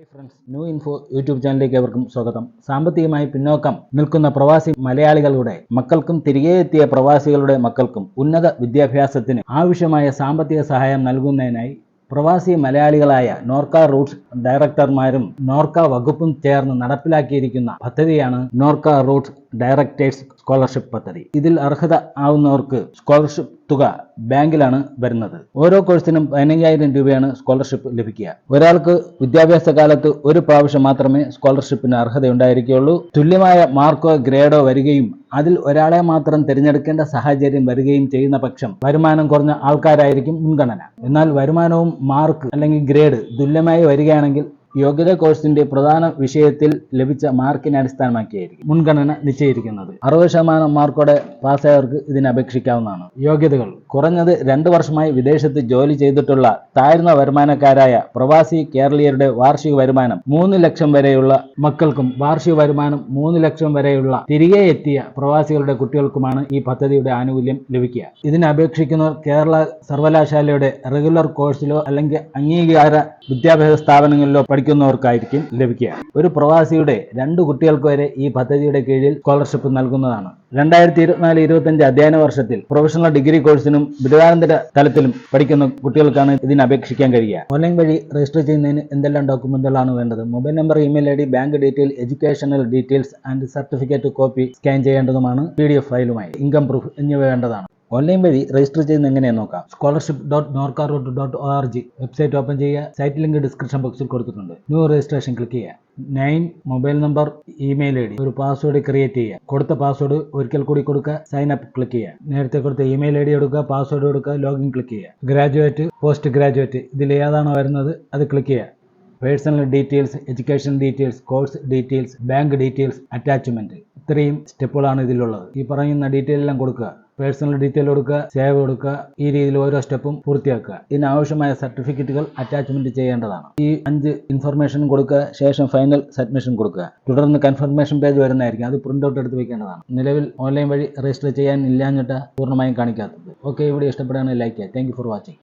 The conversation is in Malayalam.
Hi friends new info YouTube ചാനലിലേക്ക് ഏവർക്കും സ്വാഗതം. സാമ്പത്തികമായി പിന്നോക്കം നിൽക്കുന്ന പ്രവാസി മലയാളികളുടെ മക്കൾക്കും തിരികെ എത്തിയ പ്രവാസികളുടെ മക്കൾക്കും ഉന്നത വിദ്യാഭ്യാസത്തിന് ആവശ്യമായ സാമ്പത്തിക സഹായം നൽകുന്നതിനായി പ്രവാസി മലയാളികളായ നോർക്ക റൂട്ട്സ് ഡയറക്ടർമാരും നോർക്ക വകുപ്പും ചേർന്ന് നടപ്പിലാക്കിയിരിക്കുന്ന പദ്ധതിയാണ് നോർക്ക റൂട്ട്സ് ഡയറക്ടേഴ്സ് സ്കോളർഷിപ്പ് പദ്ധതി. ഇതിൽ അർഹത ആവുന്നവർക്ക് സ്കോളർഷിപ്പ് തുക ബാങ്കിലാണ് വരുന്നത്. ഓരോ കോഴ്സിനും പതിനയ്യായിരം രൂപയാണ് സ്കോളർഷിപ്പ് ലഭിക്കുക. ഒരാൾക്ക് വിദ്യാഭ്യാസ കാലത്ത് ഒരു പ്രാവശ്യം മാത്രമേ സ്കോളർഷിപ്പിന് അർഹതയുണ്ടായിരിക്കുകയുള്ളൂ. തുല്യമായ മാർക്കോ ഗ്രേഡോ വരികയും അതിൽ ഒരാളെ മാത്രം തിരഞ്ഞെടുക്കേണ്ട സാഹചര്യം വരികയും ചെയ്യുന്ന പക്ഷം വരുമാനം കുറഞ്ഞ ആൾക്കാരായിരിക്കും മുൻഗണന. എന്നാൽ വരുമാനവും മാർക്ക് അല്ലെങ്കിൽ ഗ്രേഡ് തുല്യമായി വരികയാണെങ്കിൽ യോഗ്യത കോഴ്സിന്റെ പ്രധാന വിഷയത്തിൽ ലഭിച്ച മാർക്കിനെ അടിസ്ഥാനമാക്കിയായിരിക്കും മുൻഗണന നിശ്ചയിച്ചിരിക്കുന്നത്. അറുപത് ശതമാനം മാർക്കോടെ പാസ്സായവർക്ക് ഇതിന് അപേക്ഷിക്കാവുന്നതാണ്. യോഗ്യതകൾ. കുറഞ്ഞത് രണ്ട് വർഷമായി വിദേശത്ത് ജോലി ചെയ്തിട്ടുള്ള താഴ്ന്ന വരുമാനക്കാരായ പ്രവാസി കേരളീയരുടെ വാർഷിക വരുമാനം മൂന്ന് ലക്ഷം വരെയുള്ള മക്കൾക്കും വാർഷിക വരുമാനം മൂന്ന് ലക്ഷം വരെയുള്ള തിരികെ എത്തിയ പ്രവാസികളുടെ കുട്ടികൾക്കുമാണ് ഈ പദ്ധതിയുടെ ആനുകൂല്യം ലഭിക്കുക. ഇതിന് അപേക്ഷിക്കുന്നവർ കേരള സർവകലാശാലയുടെ റെഗുലർ കോഴ്സിലോ അല്ലെങ്കിൽ അംഗീകാര വിദ്യാഭ്യാസ സ്ഥാപനങ്ങളിലോ പഠിക്കുന്നവർക്കായിരിക്കും ലഭിക്കുക. ഒരു പ്രവാസിയുടെ രണ്ട് കുട്ടികൾക്ക് വരെ ഈ പദ്ധതിയുടെ കീഴിൽ സ്കോളർഷിപ്പ് നൽകുന്നതാണ്. രണ്ടായിരത്തി ഇരുപത്തിനാല് ഇരുപത്തഞ്ച് അധ്യയന വർഷത്തിൽ പ്രൊഫഷണൽ ഡിഗ്രി കോഴ്സിനും ബിരുദാനന്തര തലത്തിലും പഠിക്കുന്ന കുട്ടികൾക്കാണ് ഇതിന് അപേക്ഷിക്കാൻ കഴിയുക. ഓൺലൈൻ വഴി രജിസ്റ്റർ ചെയ്യുന്നതിന് എന്തെല്ലാം ഡോക്യുമെന്റുകളാണ് വേണ്ടത്? Mobile number email I D bank detail educational details and certificate copy scan ചെയ്യേണ്ടതുമാണ് P D F ഫയലുമായി ഇൻകം പ്രൂഫ് എന്നിവ വേണ്ടതാണ്. ഓൺലൈൻ വഴി രജിസ്റ്റർ ചെയ്യുന്ന എങ്ങനെയാണെന്ന് നോക്കാം? Scholarship dot Norka roots dot O R G website open ചെയ്യുക സൈറ്റ് ലിങ്ക് ഡിസ്ക്രിപ്ഷൻ ബോക്സിൽ കൊടുത്തിട്ടുണ്ട്. ന്യൂ രജിസ്ട്രേഷൻ ക്ലിക്ക് ചെയ്യുക. Nine mobile number email I D ഒരു പാസ്വേഡ് ക്രിയേറ്റ് ചെയ്യുക. കൊടുത്ത പാസ്വേഡ് ഒരിക്കൽ കൂടി കൊടുക്കുക. സൈൻ അപ്പ് ക്ലിക്ക് ചെയ്യുക. നേരത്തെ കൊടുത്ത ഇമെയിൽ ഐ ഡി എടുക്കുക. പാസ്വേഡ് കൊടുക്കുക ലോഗിൻ ക്ലിക്ക് ചെയ്യുക. ഗ്രാജുവേറ്റ് പോസ്റ്റ് ഗ്രാജുവേറ്റ് ഇതിൽ ഏതാണോ വരുന്നത് അത് ക്ലിക്ക് ചെയ്യുക. Personal details education details course details bank details attachment ഇത്രയും സ്റ്റെപ്പുകളാണ് ഇതിലുള്ളത്. ഈ പറയുന്ന ഡീറ്റെയിൽ എല്ലാം കൊടുക്കുക. പേഴ്സണൽ ഡീറ്റെയിൽ കൊടുക്കുക സേവ് കൊടുക്കുക ഈ രീതിയിൽ ഓരോ സ്റ്റെപ്പും പൂർത്തിയാക്കുക. ഇതിനാവശ്യമായ സർട്ടിഫിക്കറ്റുകൾ അറ്റാച്ച്മെന്റ് ചെയ്യേണ്ടതാണ്. ഈ അഞ്ച് ഇൻഫർമേഷൻ കൊടുക്കുക ശേഷം ഫൈനൽ സബ്മിഷൻ കൊടുക്കുക. തുടർന്ന് കൺഫർമേഷൻ പേജ് വരുന്നതായിരിക്കും. അത് പ്രിന്റ് ഔട്ട് എടുത്ത് വെക്കേണ്ടതാണ്. നിലവിൽ ഓൺലൈൻ വഴി രജിസ്റ്റർ ചെയ്യാൻ ഇല്ലാഞ്ഞിട്ട് പൂർണമായും കാണിക്കാത്തത്. ഓക്കെ ഇവിടെ ഇഷ്ടപ്പെടുകയാണെങ്കിൽ ലൈക്ക് ചെയ്യുക. Thank for watching